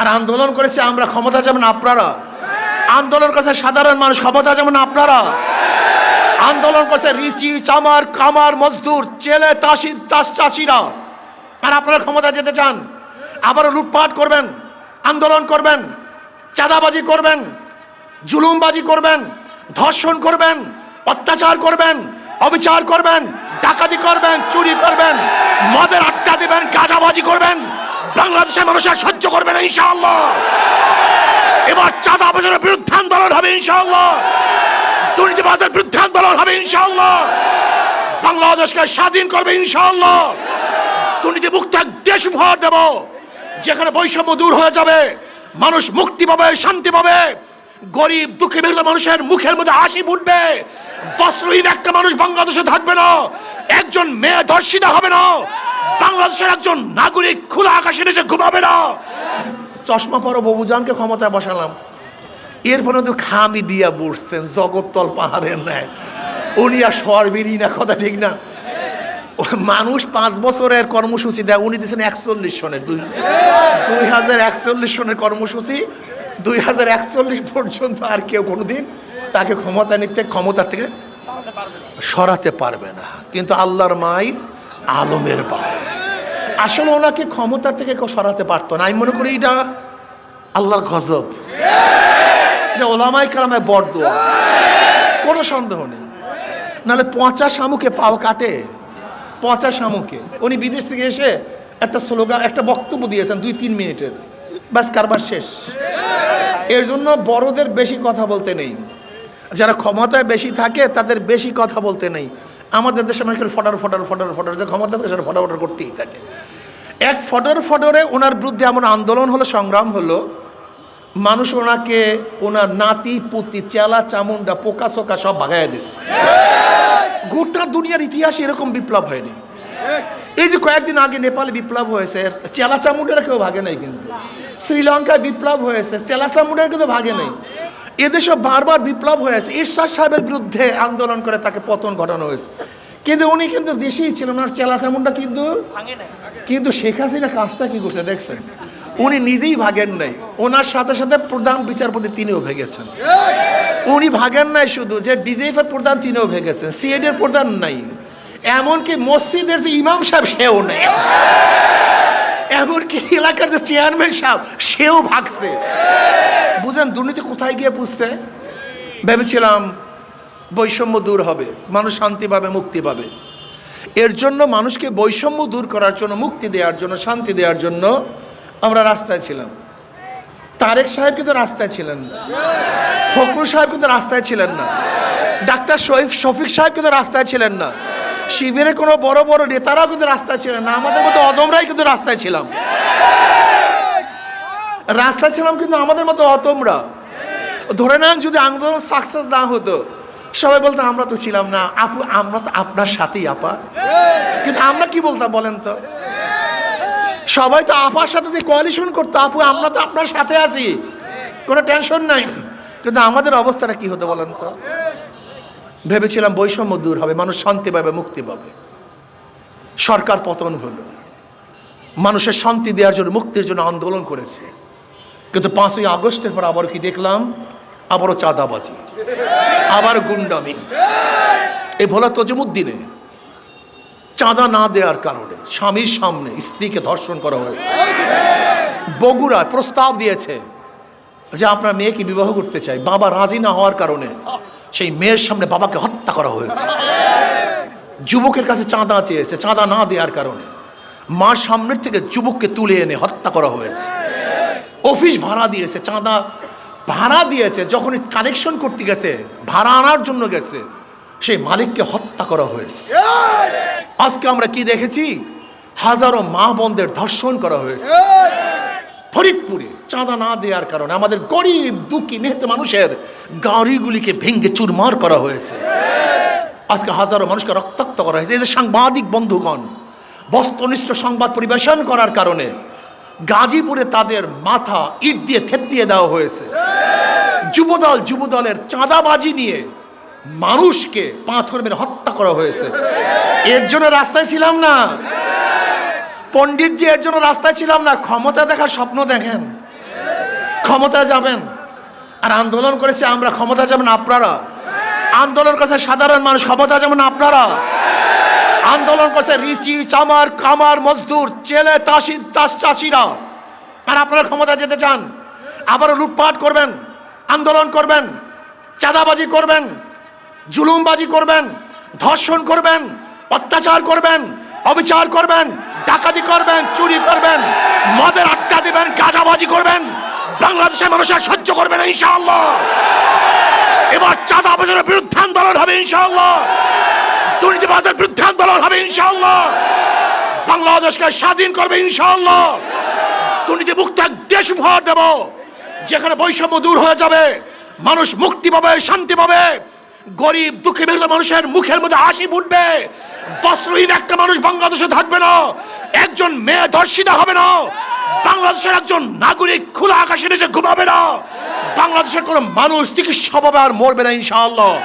আর আন্দোলন করেছে আমরা, ক্ষমতা যেমন আপনারা। আন্দোলন করেছে সাধারণ মানুষ, ক্ষমতা যেমন আপনারা। আন্দোলন করছে রিচি চামার কামার মজদুর, চেলে তাসি চাষ চাষিরা। আর আপনারা ক্ষমতা যেতে চান, আবারও লুটপাট করবেন, আন্দোলন করবেন, চাঁদাবাজি করবেন, জুলুমবাজি করবেন, ধর্ষণ করবেন, অত্যাচার করবেন, অবিচার করবেন, ডাকাতি করবেন, চুরি করবেন, মদের আড্ডা দিবেন, গাঁজাবাজি করবেন বাংলাদেশের মানুষ আর সহ্য করবে না, ইনশাআল্লাহ। এবার চাঁদাবাজের বিরুদ্ধে আন্দোলন হবে, ইনশাআল্লাহ। দুর্নীতিবাদের বিরুদ্ধে আন্দোলন হবে, ইনশাআল্লাহ। বাংলাদেশকে স্বাধীন করবে, ইনশাআল্লাহ। দুর্নীতি মুক্ত এক দেশ উপহার দেব, যেখানে বৈষম্য দূর হয়ে যাবে। মানুষ মুক্তি পাবে, শান্তি পাবে। গরিব, দুঃখী বেরোতে মানুষের মুখের মধ্যে হাসি ফুটবে। বস্ত্রহীন একটা মানুষ বাংলাদেশে থাকবে না। একজন মেয়ে ধর্ষিতা হবে না। বাংলাদেশের একজন নাগরিক খোলা আকাশে নিচে ঘুমাবে না। চশমা পরো বাবুজানকে ক্ষমতায় বসালাম। এরপরে তো খামি দিয়া বসছেন, জগত্তল পাহাড়ের ন্যায়। উনি আর সরবেরই না, কথা ঠিক না। মানুষ পাঁচ বছরের কর্মসূচি দেয়, উনি দিয়েছেন একচল্লিশ সনের দুই দুই হাজার একচল্লিশ সনের কর্মসূচি। দুই হাজার একচল্লিশ পর্যন্ত আর কেউ কোনোদিন তাকে ক্ষমতা নিতে, ক্ষমতার থেকে সরাতে পারবে না। কিন্তু আল্লাহর মাই আলমের বাই আসলে ওনাকে ক্ষমতার থেকে কেউ সরাতে পারতো না। আমি মনে করি এটা আল্লাহর গজব। এটা ওলামাই কালামায় বড় কোনো সন্দেহ নেই। নাহলে পচা শামুকে পাও কাটে। পচা শামুকে। উনি বিদেশ থেকে এসে একটা স্লোগান, একটা বক্তব্য দিয়েছেন দুই তিন মিনিটের। ব্যাস কারবার শেষ। এর জন্য বড়দের বেশি কথা বলতে নেই। যারা ক্ষমতায় বেশি থাকে, তাদের বেশি কথা বলতে নেই। আমাদের দেশে মানুষ ফটার ফটার ফটার ফটার। যে ক্ষমতা থাকে, সেটা ফটার ফটার করতেই থাকে। এক ফটর, ফটরে ওনার বিরুদ্ধে এমন আন্দোলন হলো, সংগ্রাম হলো, মানুষ ওনাকে, ওনার নাতি, পুতি, চেলা চামুন্ডা পোকা সোকা সব ভাগাইয়া দিছে গোটা দুনিয়ার ইতিহাসে এরকম বিপ্লব হয়নি। এই যে কয়েকদিন আগে নেপালে বিপ্লব হয়েছে, চেলা চামুন্ডারা কেউ ভাগে নাই কিন্তু। শ্রীলঙ্কায় বিপ্লব হয়েছে চেলা চামুন্ডারা কিন্তু ভাগে নাই। এদেশে বারবার বিপ্লব হয়েছে ঈশ্বর সাহেবের বিরুদ্ধে আন্দোলন করে তাকে পতন ঘটানো হয়েছে। কিন্তু উনি কিন্তু দেশেই ছিলেন ওনার চেলা চামুন্ডা কিন্তু কিন্তু শেখ হাসিনা কাজটা কি করছে দেখছেন? উনি নিজেই ভাগেন নাই। ওনার সাথে সাথে প্রধান বিচারপতি তিনিও ভেগেছেন। উনি ভাগেন নাই শুধু যে ডিজেফের প্রধান তিনিও ভেগেছেন সিএড এর প্রধান নাই। এমনকি মসজিদের যে ইমাম সাহেব সেও নেই। এমনকি এলাকার যে চেয়ারম্যান সাহেব, সেও ভাগছে। বুঝেন, দুর্নীতি কোথায় গিয়ে পুষছে? ভেবেছিলাম বৈষম্য দূর হবে, মানুষ শান্তি পাবে, মুক্তি পাবে। এর জন্য মানুষকে বৈষম্য দূর করার জন্য, মুক্তি দেওয়ার জন্য, শান্তি দেওয়ার জন্য আমরা রাস্তায় ছিলাম। তারেক সাহেব কিন্তু রাস্তায় ছিলেন না। ফখরুল সাহেব কিন্তু রাস্তায় ছিলেন না। ডাক্তার শফিক সাহেব কিন্তু রাস্তায় ছিলেন না। শিবিরে কোনো বড় বড় নেতারাও কিন্তু রাস্তায় ছিলেন না, আমাদের মতো অদমরাই কিন্তু রাস্তায় ছিলাম। রাস্তায় ছিলাম কিন্তু আমাদের মতো অতমরা ধরে নেন যদি আন্দোলন সাকসেস না হতো, সবাই বলতো, আমরা তো ছিলাম না, আপু, আমরা তো আপনার সাথেই, আপা। কিন্তু আমরা কি বলতাম বলেন তো? সবাই তো আপার সাথে যে কোয়ালিশন করতো, আপু, আমরা তো আপনার সাথে আছি। কোনো টেনশন নাই। কিন্তু আমাদের অবস্থাটা কি হতো বলেন তো? ভেবেছিলাম বৈষম্য দূর হবে, মানুষ শান্তি পাবে, মুক্তি পাবে। সরকার পতন হলো। মানুষের শান্তি দেওয়ার জন্য, মুক্তির জন্য আন্দোলন করেছে। কিন্তু পাঁচই আগস্টের পর আবার কি দেখলাম? আবারও চাঁদাবাজি। আবার গুন্ডামি। এই ভোলা তজমুদ্দিনে চাঁদা না দেওয়ার কারণে স্বামীর সামনে স্ত্রীকে ধর্ষণ করা হয়েছে। বগুড়ায় প্রস্তাব দিয়েছে যে আপনার মেয়েকে বিবাহ করতে চাই বাবা রাজি না হওয়ার কারণে সেই মেয়ের সামনে বাবাকে হত্যা করা হয়েছে। যুবকের কাছে চাঁদা চেয়েছে। চাঁদা না দেওয়ার কারণে মার সামনের থেকে যুবককে তুলে এনে হত্যা করা হয়েছে। অফিস ভাড়া দিয়েছে, চাঁদা ভাড়া দিয়েছে যখন কানেকশন করতে গেছে, ভাড়া আনার জন্য গেছে, সেই মালিককে হত্যা করা হয়েছে। আজকে আমরা কি দেখেছি? হাজারো মা বন্ধের ধর্ষণ করা হয়েছে। ফরিদপুরে চাঁদা না দেওয়ার কারণে আমাদের গরিব, দুঃখী মেহতে মানুষের গাড়িগুলিকে ভেঙ্গে চুরমার করা হয়েছে। আজকে হাজারো মানুষকে রক্তাক্ত করা হয়েছে। এদের সাংবাদিক বন্ধুগণ বস্ত্রনিষ্ঠ সংবাদ পরিবেশন করার কারণে গাজীপুরে তাদের মাথা ইট দিয়ে থেতলিয়ে দেওয়া হয়েছে। যুবদল, যুবদলের চাঁদাবাজি নিয়ে মানুষকে পাথর মেরে হত্যা করা হয়েছে। এর জন্য রাস্তায় ছিলাম না। পণ্ডিতজি এর জন্য রাস্তায় ছিলাম না, ক্ষমতা দেখার স্বপ্ন দেখেন। ক্ষমতা যাবেন। আর আন্দোলন করেছে আমরা ক্ষমতা যাবেন আপনারা। আন্দোলন করেছে সাধারণ মানুষ ক্ষমতা যেমন আপনারা। আন্দোলন করছে রিচি চামার, কামার, মজদুর, চেলে, তাসি চাষ চাষিরা। আর আপনারা ক্ষমতা যেতে চান, আবারও লুটপাট করবেন, আন্দোলন করবেন, চাঁদাবাজি করবেন, জুলুমবাজি করবেন, ধর্ষণ করবেন, অত্যাচার করবেন, অবিচার করবেন ডাকাতি করবেন, চুরি করবেন, মদের আড্ডা দিবেন, গাঁজাবাজি করবেন, বাংলাদেশের মানুষের সহ্য করবে না, ইনশাআল্লাহ। এবার চাঁদা বাজারের বিরুদ্ধে আন্দোলন হবে, ইনশাআল্লাহ। দুর্নীতিবাদের বিরুদ্ধে আন্দোলন হবে, ইনশাআল্লাহ। বাংলাদেশকে স্বাধীন করবে, ইনশাআল্লাহ। দুর্নীতি মুক্ত এক দেশ উপহার দেব, যেখানে বৈষম্য দূর হয়ে যাবে, মানুষ মুক্তি পাবে, শান্তি পাবে, গরিব দুঃখী মানুষের মুখের মধ্যে হাসি ফুটবে বস্ত্রহীন একটা মানুষ বাংলাদেশে থাকবে না। একজন মেয়ে ধর্ষিতা হবে না। বাংলাদেশের একজন নাগরিক খোলা আকাশের নিচে ঘুমাবে না। বাংলাদেশের কোনো মানুষ চিকিৎসা পাবে আর মরবে না, ইনশাআল্লাহ।